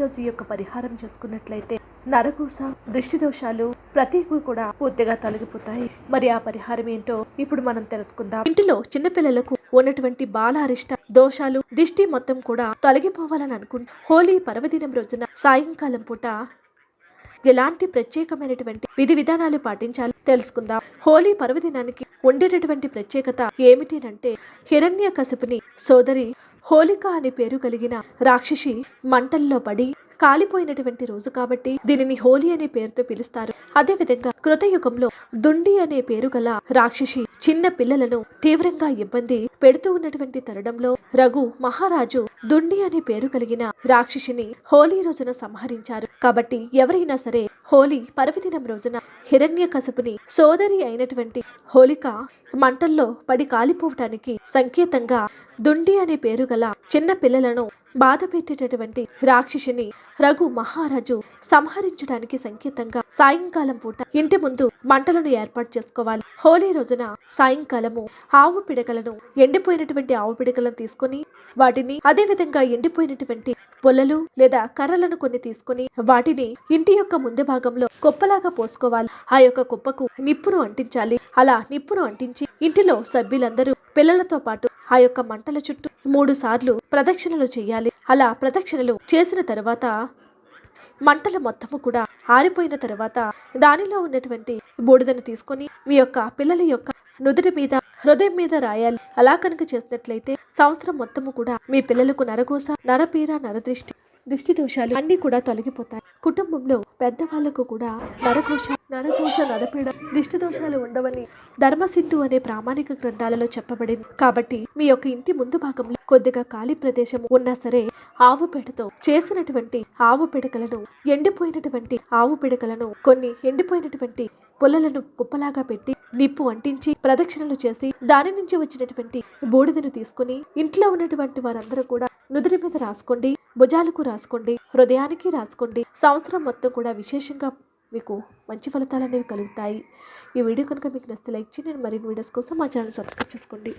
రోజు యొక్క పరిహారం చేసుకున్నట్లయితే నరకూస దృష్టి దోషాలు ప్రతివి కూడా పూర్తిగా తొలగిపోతాయి. మరి ఆ పరిహారం ఏంటో ఇప్పుడు మనం తెలుసుకుందాం. ఇంటిలో చిన్నపిల్లలకు ఉన్నటువంటి బాల అరిష్ట దోషాలు దిష్టి మొత్తం కూడా తొలగిపోవాలని అనుకుంటే హోలీ పర్వదినం రోజున సాయంకాలం పూట ఎలాంటి ప్రత్యేకమైనటువంటి విధి విధానాలు పాటించాలి తెలుసుకుందాం. హోలీ పర్వదినానికి ఉండేటటువంటి ప్రత్యేకత ఏమిటి అంటే హిరణ్య కసిపుని సోదరి హోలిక అనే పేరు కలిగిన రాక్షసి మంటల్లో పడి కాలిపోయినటువంటి రోజు కాబట్టి దీనిని హోలీ అనే పేరుతో పిలుస్తారు. అదే విధంగా కృతయుగంలో దుండి అనే పేరు గల రాక్షసి చిన్న పిల్లలను తీవ్రంగా ఇబ్బంది పెడుతూ ఉన్నటువంటి తరుణంలో రఘు మహారాజు దుండి అనే పేరు కలిగిన రాక్షసిని హోలీ రోజున సంహరించారు. కాబట్టి ఎవరైనా సరే హోలీ పర్వదినం రోజున హిరణ్య కసపుని సోదరి అయినటువంటి హోలిక మంటల్లో పడి కాలిపోవటానికి సంకేతంగా దుండి అనే పేరు గల చిన్న పిల్లలను బాధ పెట్టేటటువంటి రాక్షసిని రఘు మహారాజు సంహరించడానికి సంకేతంగా సాయంకాలం పూట ఇంటి ముందు మంటలను ఏర్పాటు చేసుకోవాలి. హోలీ రోజున సాయంకాలము ఆవు పిడకలను ఎండిపోయినటువంటి ఆవు పిడకలను తీసుకొని వాటిని అదే విధంగా ఎండిపోయినటువంటి పొలలు లేదా కర్రలను కొన్ని తీసుకొని వాటిని ఇంటి యొక్క ముందు భాగంలో కుప్పలాగా పోసుకోవాలి. ఆ యొక్క కుప్పకు నిప్పును అంటించాలి. అలా నిప్పును అంటించి ఇంటిలో సభ్యులందరూ పిల్లలతో పాటు ఆ యొక్క మంటల చుట్టూ మూడు సార్లు ప్రదక్షిణలు చేయాలి. అలా ప్రదక్షిణలు చేసిన తర్వాత మంటలు మొత్తము కూడా ఆరిపోయిన తర్వాత దానిలో ఉన్నటువంటి బూడిదను తీసుకొని మీ యొక్క పిల్లల యొక్క నుదుటి మీద హృదయం మీద రాయాలి. అలా కనుక చేసినట్లయితే సంవత్సరం మొత్తము కూడా మీ పిల్లలకు నరకోస నరపీర నరదృష్టి దృష్టి దోషాలు అన్ని కూడా తొలగిపోతాయి. కుటుంబంలో పెద్దవాళ్ళకు కూడా నరకోశ నరకోశ నరపీడ దిష్టి దోషాలు ఉండవని ధర్మసింధు అనే ప్రామాణిక గ్రంథాలలో చెప్పబడింది. కాబట్టి మీ యొక్క ఇంటి ముందు భాగంలో కొద్దిగా ఖాళీ ప్రదేశం ఉన్నా సరే ఆవు పేడతో చేసినటువంటి ఆవు పిడకలను ఎండిపోయినటువంటి ఆవు పిడకలను కొన్ని ఎండిపోయినటువంటి పొలలను కుప్పలాగా పెట్టి నిప్పు అంటించి ప్రదక్షిణలు చేసి దాని నుంచి వచ్చినటువంటి బూడిదను తీసుకుని ఇంట్లో ఉన్నటువంటి వారందరూ కూడా నుదుటి మీద రాసుకోండి భుజాలకు రాసుకోండి హృదయానికి రాసుకోండి. సంవత్సరం మొత్తం కూడా విశేషంగా మీకు మంచి ఫలితాలు అనేవి కలుగుతాయి. ఈ వీడియో కనుక మీకు నచ్చితే లైక్ చేయండి. మరిన్ని వీడియోస్ కోసం మా ఛానల్ సబ్స్క్రైబ్ చేసుకోండి.